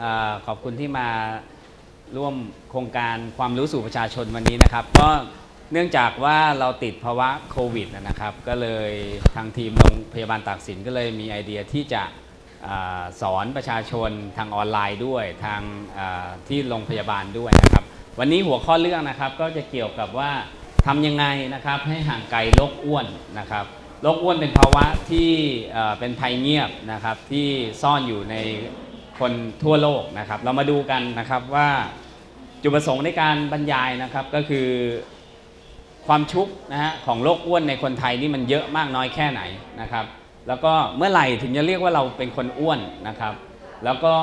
อขอบคุณที่มาร่วมโครงการความรู้สู่ประชาชนวันนี้นะครับ ก็เนื่องจากว่าเราติดภาวะโควิดนะครับ ก็เลยทางทีมโรงพยาบาลตากสินก็เลยมีไอเดียที่จะอสอนประชาชนทางออนไลน์ด้วยทางที่โรงพยาบาลด้วยนะครับ วันนี้หัวข้อเรื่องนะครับก็จะเกี่ยวกับว่าทำยังไงนะครับให้ห่างไกลโรคอ้วนนะครับโรคอ้วนเป็นภาวะที่เป็นภัยเงียบนะครับที่ซ่อนอยู่ใน คนทั่วโลกนะครับ เรามาดูกันนะครับว่าจุดประสงค์ในการบรรยายนะครับก็คือความชุกนะฮะของโรคอ้วนในคนไทยนี่มันเยอะมากน้อยแค่ไหนนะครับ แล้วก็เมื่อไหร่ถึงจะเรียกว่าเราเป็นคนอ้วนนะครับ แล้วก็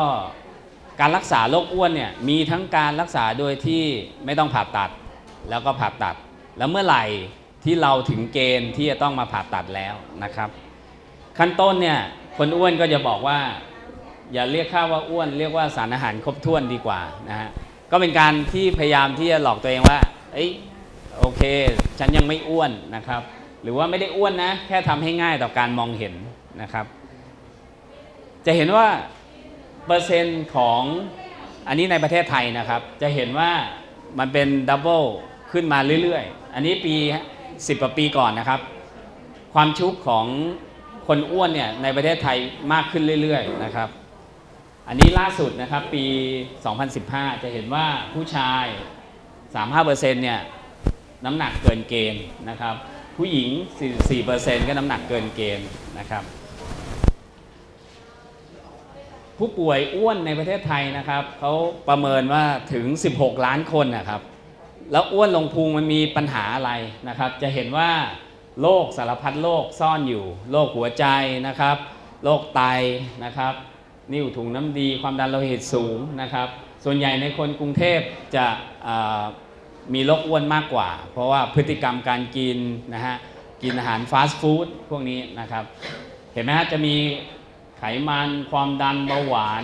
การรักษาโรคอ้วนเนี่ยมีทั้งการรักษาโดยที่ไม่ต้องผ่าตัด แล้วก็ผ่าตัด แล้วเมื่อไหร่ที่เราถึงเกณฑ์ที่จะต้องมาผ่าตัดแล้วนะครับ ขั้นต้นเนี่ยคนอ้วนก็จะบอกว่า อย่าเรียกข้าว่าอ้วน เรียกว่าสารอาหารครบถ้วนดีกว่านะฮะก็เป็นการที่พยายามที่จะหลอกตัวเองว่าเอ้ยโอเค ฉันยังไม่อ้วนนะครับ หรือว่าไม่ได้อ้วนนะ แค่ทำให้ง่ายต่อการมองเห็นนะครับ จะเห็นว่าเปอร์เซ็นต์ของอันนี้ในประเทศไทยนะครับ จะเห็นว่ามันเป็นดับเบิลขึ้นมาเรื่อยๆ อันนี้ปี 10กว่าปีก่อนนะครับ ความชุกของคนอ้วนเนี่ยในประเทศไทยมากขึ้นเรื่อยๆนะครับ อันนี้ล่าสุดนะครับปี 2015 จะเห็นว่าผู้ชาย 35%เนี่ยน้ำหนักเกินเกณฑ์นะครับ ผู้หญิง 44%ก็น้ำหนักเกินเกณฑ์นะครับ ผู้ป่วยอ้วนในประเทศไทยนะครับเขาประเมินว่าถึง 16 ล้านคนนะครับ แล้วอ้วนลงพุงมันมีปัญหาอะไรนะครับ จะเห็นว่าโรคสารพัดโรคซ่อนอยู่โรคหัวใจนะครับโรคไตนะครับ นิ่วถุงน้ำดี ความดันโลหิตสูงนะครับ ส่วนใหญ่ในคนกรุงเทพจะมีโรคอ้วนมากกว่า เพราะว่าพฤติกรรมการกินนะฮะกินอาหารฟาสต์ฟู้ดพวกนี้นะครับ เห็นไหมฮะจะมีไขมันความดันเบาหวาน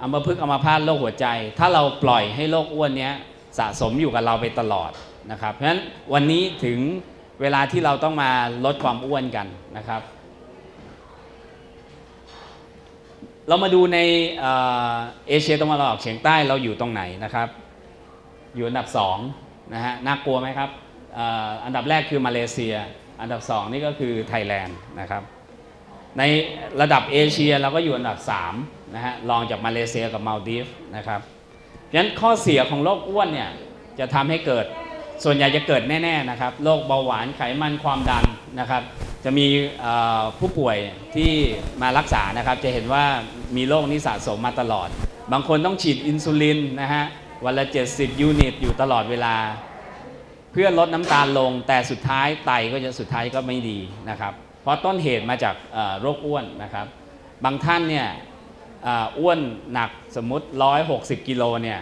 อัมพฤกษ์อัมพาตโรคหัวใจ ถ้าเราปล่อยให้โรคอ้วนเนี้ยสะสมอยู่กับเราไปตลอดนะครับ เพราะฉะนั้นวันนี้ถึงเวลาที่เราต้องมาลดความอ้วนกันนะครับ เรามาดูในเอเอเชียตะวันออกเฉียงใต้เราอยู่ตรงไหนนะครับ อยู่อันดับ2นะฮะน่ากลัวไหมครับอ,อันดับแรกคือมาเลเซีย อันดับ 2 นี่ก็คือไทยแลนด์นะครับในระดับเอเชียเราก็อยู่อันดับ3นะฮะรองจากมาเลเซียกับมาลดีฟนะครับฉะนั้นข้อเสียของโรคอ้วนเนี่ยจะทำให้เกิดส่วนใหญ่จะเกิดแน่ๆนะครับโรคเบาหวานไขมันความดันนะครับ จะมีผู้ป่วยที่มารักษานะครับ จะเห็นว่ามีโรคนี้สะสมมาตลอด บางคนต้องฉีดอินซูลินนะฮะวันละ 70 ยูนิต อยู่ตลอดเวลา เพื่อลดน้ำตาลลงแต่สุดท้ายไตก็จะสุดท้ายก็ไม่ดีนะครับ เพราะต้นเหตุมาจากโรคอ้วนนะครับ บางท่านเนี่ยอ้วนหนักสมมุติ 160 กิโลเนี่ย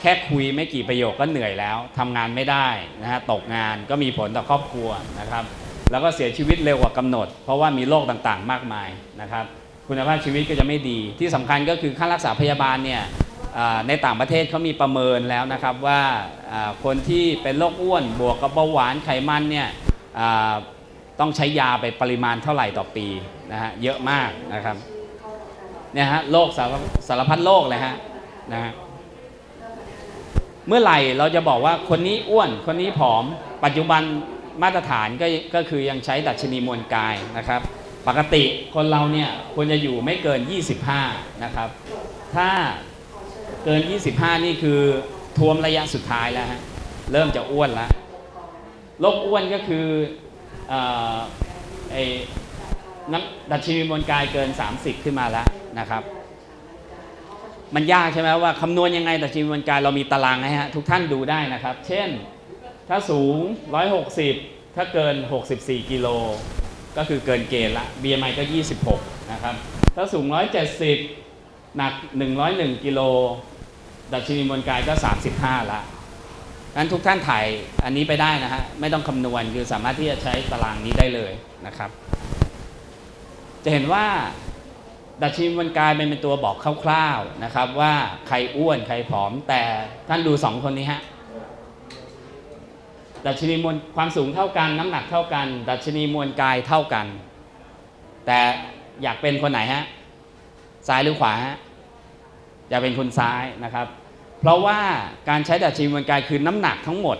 แค่คุยไม่กี่ประโยคก็เหนื่อยแล้วทำงานไม่ได้นะฮะตกงานก็มีผลต่อครอบครัวนะครับ แล้วก็เสียชีวิตเร็วกว่ากำหนด เพราะว่ามีโรคต่างๆ มากมายนะครับ คุณภาพชีวิตก็จะไม่ดี ที่สำคัญก็คือค่ารักษาพยาบาลเนี่ยในต่างประเทศเขามีประเมินแล้วนะครับว่าคนที่เป็นโรคอ้วนบวกกับเบาหวานไขมันเนี่ยต้องใช้ยาไปปริมาณเท่าไหร่ต่อปีนะฮะเยอะมากนะครับเนี่ยฮะโรคสารสารพัดโรคเลยฮะนะฮะเมื่อไหร่เราจะบอกว่าคนนี้อ้วนคนนี้ผอม ปัจจุบัน มาตรฐานก็ก็คือยังใช้ดัชนีมวลกายนะครับ ปกติคนเราเนี่ยควรจะอยู่ไม่เกิน 25 นะครับ ถ้าเกิน 25 นี่คือทวมระยะสุดท้ายแล้วฮะเริ่มจะอ้วนแล้วโรคอ้วนก็คืออไอ้น้ำดัชนีมวลกายเกิน 30 ขึ้นมาแล้วนะครับมันยากใช่ไหมว่าคำนวณยังไงดัชนีมวลกายเรามีตารางให้ฮะทุกท่านดูได้นะครับ เช่น ถ้าสูง 160 ถ้าเกิน 64 กิโล ก็คือเกินเกณฑ์ละ BMI ก็ 26 นะครับ ถ้าสูง 170 หนัก 101 กิโล ดัชนีมวลกายก็ 35 ละงั้นทุกท่านถ่ายอันนี้ไปได้นะฮะ ไม่ต้องคำนวณคือสามารถที่จะใช้ตารางนี้ได้เลยนะครับ จะเห็นว่าดัชนีมวลกายเป็นตัวบอกคร่าวๆนะครับ ว่าใครอ้วนใครผอมแต่ท่านดูสองคนนี้ฮะ ดัชนีมวลความสูงเท่ากัน น้ำหนักเท่ากัน ดัชนีมวลกายเท่ากัน แต่อยากเป็นคนไหนฮะซ้ายหรือขวาฮะจะเป็นคนซ้ายนะครับ เพราะว่าการใช้ดัชนีมวลกายคือน้ำหนักทั้งหมด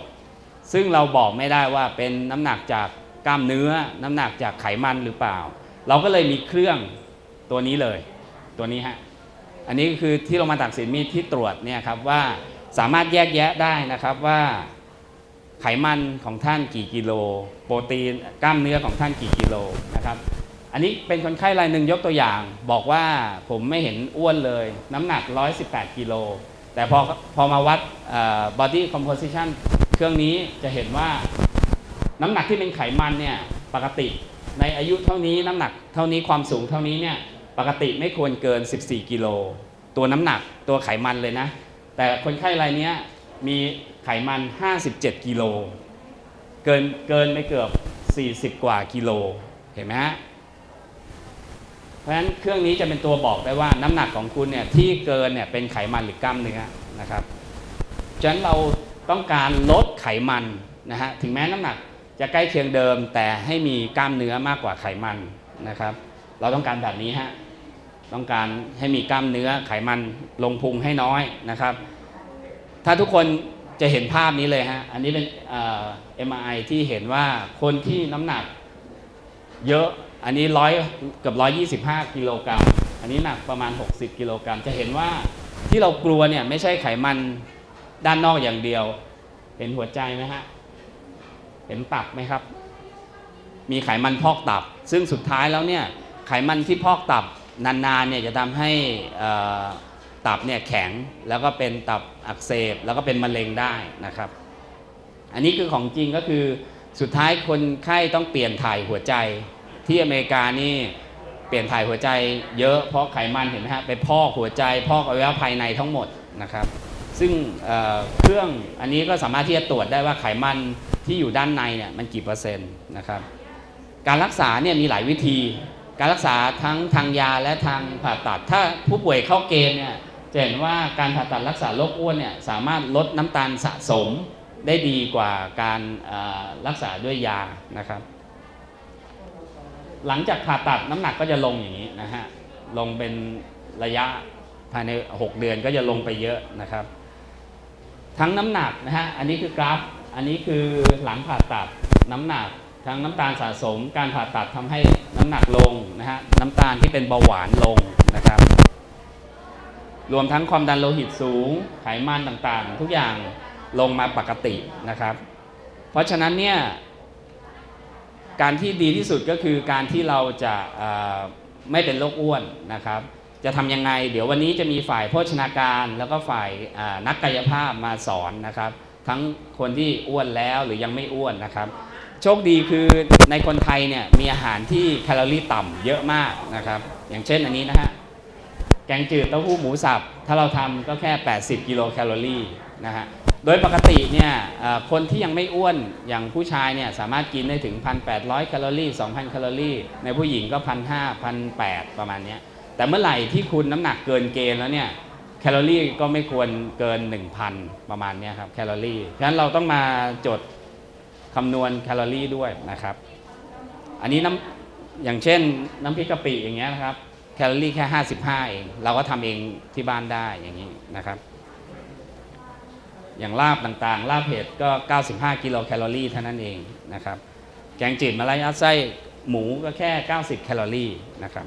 ซึ่งเราบอกไม่ได้ว่าเป็นน้ำหนักจากกล้ามเนื้อ น้ำหนักจากไขมันหรือเปล่า เราก็เลยมีเครื่องตัวนี้เลย ตัวนี้ฮะอันนี้คือที่โรงพยาบาลตักสินมีที่ตรวจเนี่ยครับว่าสามารถแยกแยะได้นะครับว่า ไขมันของท่านกี่กิโล โปรตีนกล้ามเนื้อของท่านกี่กิโลนะครับ อันนี้เป็นคนไข้รายหนึ่งยกตัวอย่าง บอกว่าผมไม่เห็นอ้วนเลย น้ำหนัก 118 กิโล แต่พอพอมาวัดเอ่อ body composition เครื่องนี้จะเห็นว่าน้ำหนักที่เป็นไขมันเนี่ยปกติในอายุเท่านี้น้ำหนักเท่านี้ความสูงเท่านี้เนี่ยปกติไม่ควรเกิน 14 กิโล ตัวน้ำหนักตัวไขมันเลยนะ แต่คนไข้รายเนี้ย มีไขมัน 57 กิโล เกินเกินไปเกือบ 40 กว่ากิโล เห็นไหมฮะ เพราะฉะนั้นเครื่องนี้จะเป็นตัวบอกได้ว่าน้ำหนักของคุณเนี่ยที่เกินเนี่ยเป็นไขมันหรือกล้ามเนื้อนะครับฉะนั้นเราต้องการลดไขมันนะฮะ ถึงแม้น้ำหนักจะใกล้เคียงเดิม แต่ให้มีกล้ามเนื้อมากกว่าไขมันนะครับ เราต้องการแบบนี้ฮะ ต้องการให้มีกล้ามเนื้อไขมันลงพุงให้น้อยนะครับ ถ้าทุกคนจะเห็นภาพนี้เลยฮะ อันนี้เป็นเอ่อ MRI ที่เห็นว่าคนที่น้ำหนักเยอะ อันนี้ร้อยเกือบร้อยยี่สิบห้ากิโลกรัม อันนี้หนักประมาณ 60 กิโลกรัม จะเห็นว่าที่เรากลัวเนี่ยไม่ใช่ไขมันด้านนอกอย่างเดียว เห็นหัวใจไหมฮะ เห็นตับไหมครับ มีไขมันพอกตับ ซึ่งสุดท้ายแล้วเนี่ยไขมันที่พอกตับนานๆเนี่ยจะทำให้ ตับเนี่ยแข็งแล้วก็เป็นตับอักเสบแล้วก็เป็นมะเร็งได้นะครับ อันนี้คือของจริงก็คือสุดท้ายคนไข้ต้องเปลี่ยนถ่ายหัวใจที่อเมริกานี่เปลี่ยนถ่ายหัวใจเยอะเพราะไขมันเห็นไหมฮะไปพอกหัวใจพอกอวัยวะภายในทั้งหมดนะครับ ซึ่งเเครื่องอันนี้ก็สามารถที่จะตรวจได้ว่าไขมันที่อยู่ด้านในเนี่ยมันกี่เปอร์เซ็นต์นะครับ การรักษาเนี่ยมีหลายวิธี การรักษาทั้งทางยาและทางผ่าตัด ถ้าผู้ป่วยเข้าเกณฑ์เนี่ย จะเห็นว่าการผ่าตัดรักษาโรคอ้วนเนี่ยสามารถลดน้ำตาลสะสมได้ดีกว่าการรักษาด้วยยานะครับ หลังจากผ่าตัดน้ำหนักก็จะลงอย่างนี้นะฮะลงเป็นระยะภายใน 6 เดือนก็จะลงไปเยอะนะครับ ทั้งน้ำหนักนะฮะอันนี้คือกราฟ อันนี้คือหลังผ่าตัดน้ำหนักทั้งน้ำตาลสะสม การผ่าตัดทำให้น้ำหนักลงนะฮะน้ำตาลที่เป็นเบาหวานลงนะครับ รวมทั้งความดันโลหิตสูง ไขมันต่างๆ ทุกอย่างลงมาปกตินะครับ เพราะฉะนั้นเนี่ยการที่ดีที่สุดก็คือการที่เราจะไม่เป็นโรคอ้วนนะครับ จะทำยังไง เดี๋ยววันนี้จะมีฝ่ายโภชนาการแล้วก็ฝ่ายนักกายภาพมาสอนนะครับ ทั้งคนที่อ้วนแล้วหรือยังไม่อ้วนนะครับ โชคดีคือในคนไทยเนี่ยมีอาหารที่แคลอรี่ต่ำเยอะมากนะครับ อย่างเช่นอันนี้นะฮะ แกงจืดเต้าหู้หมูสับ ถ้าเราทำก็แค่ 80 กิโลแคลอรี่นะฮะโดยปกติเนี่ยคนที่ยังไม่อ้วนอย่างผู้ชายเนี่ยสามารถกินได้ถึง 1,800 แคลอรี่ 2,000 แคลอรี่ ในผู้หญิงก็ 1,500 1,800 ประมาณนี้แต่เมื่อไหร่ที่คุณน้ำหนักเกินเกณฑ์แล้วเนี่ยแคลอรี่ก็ไม่ควรเกิน 1,000 ประมาณนี้ครับแคลอรี่ฉะนั้นเราต้องมาจดคำนวณแคลอรี่ด้วยนะครับ อันนี้น้ำอย่างเช่นน้ำพริกกะปิอย่างเงี้ยนะครับ แคลอรี่แค่ 55 เอง เราก็ทำเองที่บ้านได้อย่างนี้นะครับ อย่างลาบต่างๆ ลาบเผ็ดก็ 95 กิโลแคลอรี่เท่านั้นเองนะครับ แกงจืดมะระยัดไส้หมูก็แค่ 90 แคลอรี่นะครับ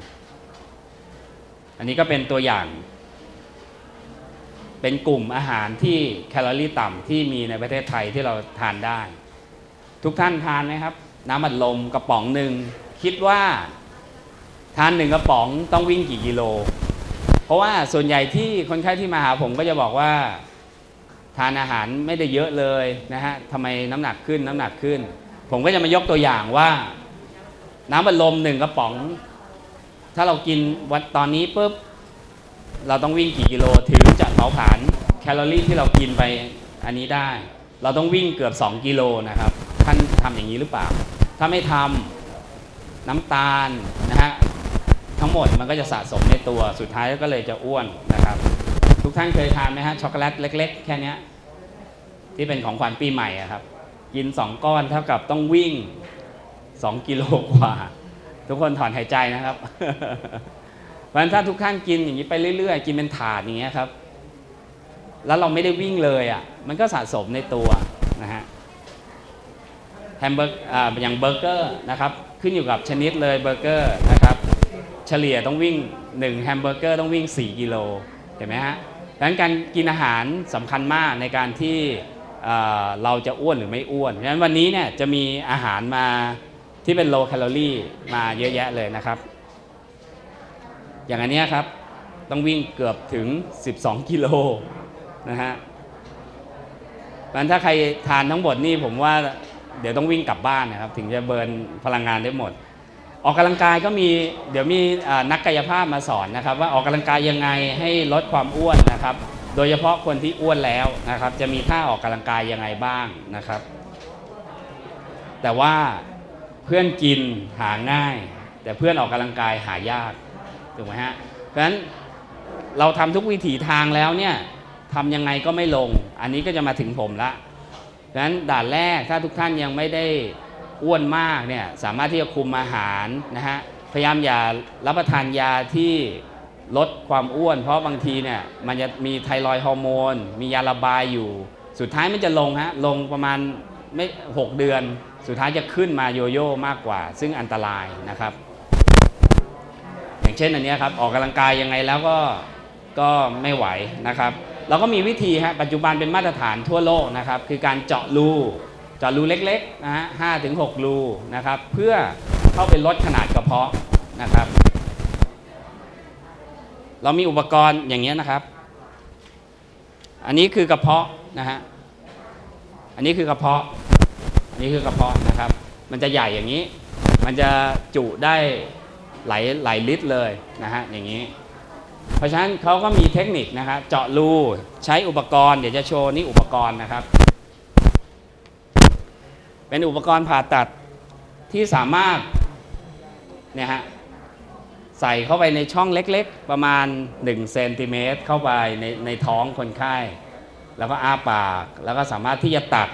อันนี้ก็เป็นตัวอย่าง เป็นกลุ่มอาหารที่แคลอรี่ต่ำที่มีในประเทศไทยที่เราทานได้ ทุกท่านทานไหมครับ น้ำอัดลมกระป๋องหนึ่งคิดว่า ทานหนึ่งกระป๋องต้องวิ่งกี่กิโล เพราะว่าส่วนใหญ่ที่คนไข้ที่มาหาผมก็จะบอกว่า ทานอาหารไม่ได้เยอะเลยนะฮะทำไมน้ำหนักขึ้นน้ำหนักขึ้น ผมก็จะมายกตัวอย่างว่า น้ำบัดลมหนึ่งกระป๋อง ถ้าเรากินวันตอนนี้ปุ๊บเราต้องวิ่งกี่กิโลถึงจะเผาผลาญแคลอรี่ที่เรากินไปอันนี้ได้ เราต้องวิ่งเกือบ 2 กิโลนะครับ ท่านทำอย่างนี้หรือเปล่า ถ้าไม่ทำน้ำตาลนะฮะ ทั้งหมดมันก็จะสะสมในตัวสุดท้ายก็เลยจะอ้วนนะครับ ทุกท่านเคยทานไหมฮะช็อกโกแลตเล็ก ๆ แค่นี้ที่เป็นของขวัญปีใหม่ครับ กิน 2 ก้อนเท่ากับต้องวิ่ง 2 กิโลกว่า ทุกคนถอนหายใจนะครับเพราะฉะนั้นถ้าทุกท่านกินอย่างนี้ไปเรื่อย ๆ กินเป็นถาดอย่างเงี้ยครับ แล้วเราไม่ได้วิ่งเลยอะมันก็สะสมในตัวนะฮะแฮมเบอร์อย่างเบอร์เกอร์นะครับ ขึ้นอยู่กับชนิดเลยเบอร์เกอร์นะครับ เฉลี่ยต้องวิ่ง1แฮมเบอร์เกอร์ต้องวิ่ง 4 กิโลเห็นไหมฮะดังนั้นการกินอาหารสำคัญมากในการที่เอ่อเราจะอ้วนหรือไม่อ้วนเพราะฉะนั้นวันนี้เนี่ยจะมีอาหารมาที่เป็น low calorie มาเยอะแยะเลยนะครับ อย่างอันนี้ครับต้องวิ่งเกือบถึง 12 กิโลนะฮะเพราะฉะนั้นถ้าใครทานทั้งหมดนี่ผมว่าเดี๋ยวต้องวิ่งกลับบ้านนะครับ ถึงจะเบิร์นพลังงานได้หมด ออกกำลังกายก็มีเดี๋ยวมีนักกายภาพมาสอนนะครับ ว่าออกกำลังกายยังไงให้ลดความอ้วนนะครับ โดยเฉพาะคนที่อ้วนแล้วนะครับ จะมีท่าออกกำลังกายยังไงบ้างนะครับ แต่ว่าเพื่อนกินหาง่าย แต่เพื่อนออกกำลังกายหายากถูกไหมฮะเพราะฉะนั้นเราทำทุกวิถีทางแล้วเนี่ยทำยังไงก็ไม่ลง อันนี้ก็จะมาถึงผมละเพราะฉะนั้นด่านแรกถ้าทุกท่านยังไม่ได้ อ้วนมากเนี่ยสามารถที่จะคุมอาหารนะฮะพยายามอย่ารับประทานยาที่ลดความอ้วน เพราะบางทีเนี่ยมันจะมีไทรอยฮอร์โมน มียาระบายอยู่ สุดท้ายมันจะลงฮะลงประมาณไม่หกเดือน สุดท้ายจะขึ้นมาโยโย่มากกว่า ซึ่งอันตรายนะครับ อย่างเช่นอันนี้ครับออกกำลังกายยังไงแล้วก็ก็ไม่ไหวนะครับเราก็มีวิธีฮะปัจจุบันเป็นมาตรฐานทั่วโลกนะครับ คือการเจาะรู เจาะรูเล็กๆนะฮะห้าถึงหกรูนะครับ เพื่อเข้าไปลดขนาดกระเพาะนะครับ เรามีอุปกรณ์อย่างเงี้ยนะครับ อันนี้คือกระเพาะนะฮะอันนี้คือกระเพาะอันนี้คือกระเพาะนะครับ มันจะใหญ่อย่างนี้ มันจะจุได้หลายหลายลิตรเลยนะฮะอย่างนี้ เพราะฉะนั้นเขาก็มีเทคนิคนะครับเจาะรูใช้อุปกรณ์เดี๋ยวจะโชว์นี่อุปกรณ์นะครับ เป็นอุปกรณ์ผ่าตัดที่สามารถเนี่ยฮะใส่เข้าไปในช่องเล็กๆ ประมาณ1เซนติเมตรเข้าไปในในท้องคนไข้ แล้วก็อ้าปาก แล้วก็สามารถที่จะตัด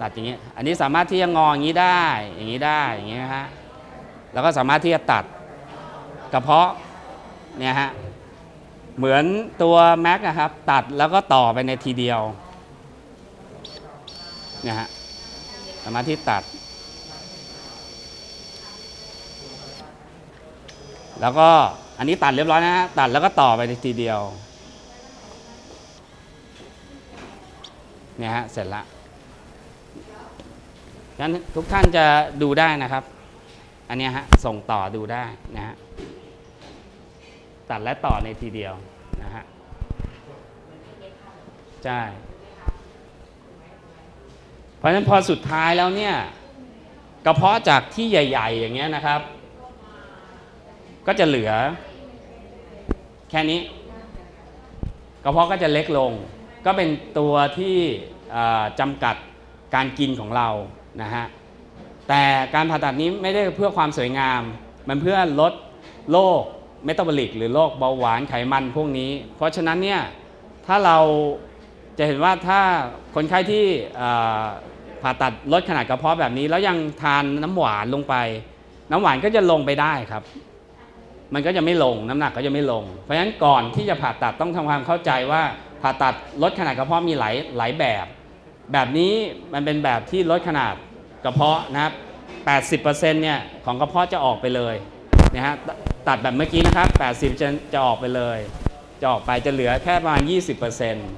ตัดอย่างนี้อันนี้สามารถที่จะงออย่างนี้ได้ อย่างนี้ได้อย่างนี้ฮะแล้วก็สามารถที่จะตัดกระเพาะเนี่ยฮะเหมือนตัวแม็กนะครับ ตัดแล้วก็ต่อไปในทีเดียว นี่ยฮะสมารถที่ตัด แล้วก็อันนี้ตัดเรียบร้อยนะฮะตัดแล้วก็ต่อไปในทีเดียวเนี่ยฮะเสร็จละงั้นทุกท่านจะดูได้นะครับ อันนี้ฮะส่งต่อดูได้นะฮะตัดและต่อในทีเดียวนะฮะใช่ ราะฉะนั้นพอสุดท้ายแล้วเนี่ยกระเพาะจากที่ใหญ่ ๆ อย่างเงี้ยนะครับ ก็จะเหลือ แค่นี้ กระเพาะก็จะเล็กลง ก็เป็นตัวที่จำกัดการกินของเรานะฮะแต่การผ่าตัดนี้ไม่ได้เพื่อความสวยงาม มันเพื่อลดโรคเมตาบอลิกหรือโรคเบาหวานไขมันพวกนี้ เพราะฉะนั้นเนี่ยถ้าเราจะเห็นว่าถ้าคนไข้ที่ ผ่าตัดลดขนาดกระเพาะแบบนี้ แล้วยังทานน้ำหวานลงไป น้ำหวานก็จะลงไปได้ครับ มันก็จะไม่ลงน้ำหนักก็จะไม่ลง เพราะฉะนั้นก่อนที่จะผ่าตัดต้องทำความเข้าใจว่าผ่าตัดลดขนาดกระเพาะมีหลายหลายแบบ แบบนี้มันเป็นแบบที่ลดขนาดกระเพาะนะครับ 80%เนี่ยของกระเพาะจะออกไปเลยนะฮะตตัดแบบเมื่อกี้นะครับ 80%จะออกไปเลย จะออกไปจะเหลือแค่ประมาณ 20%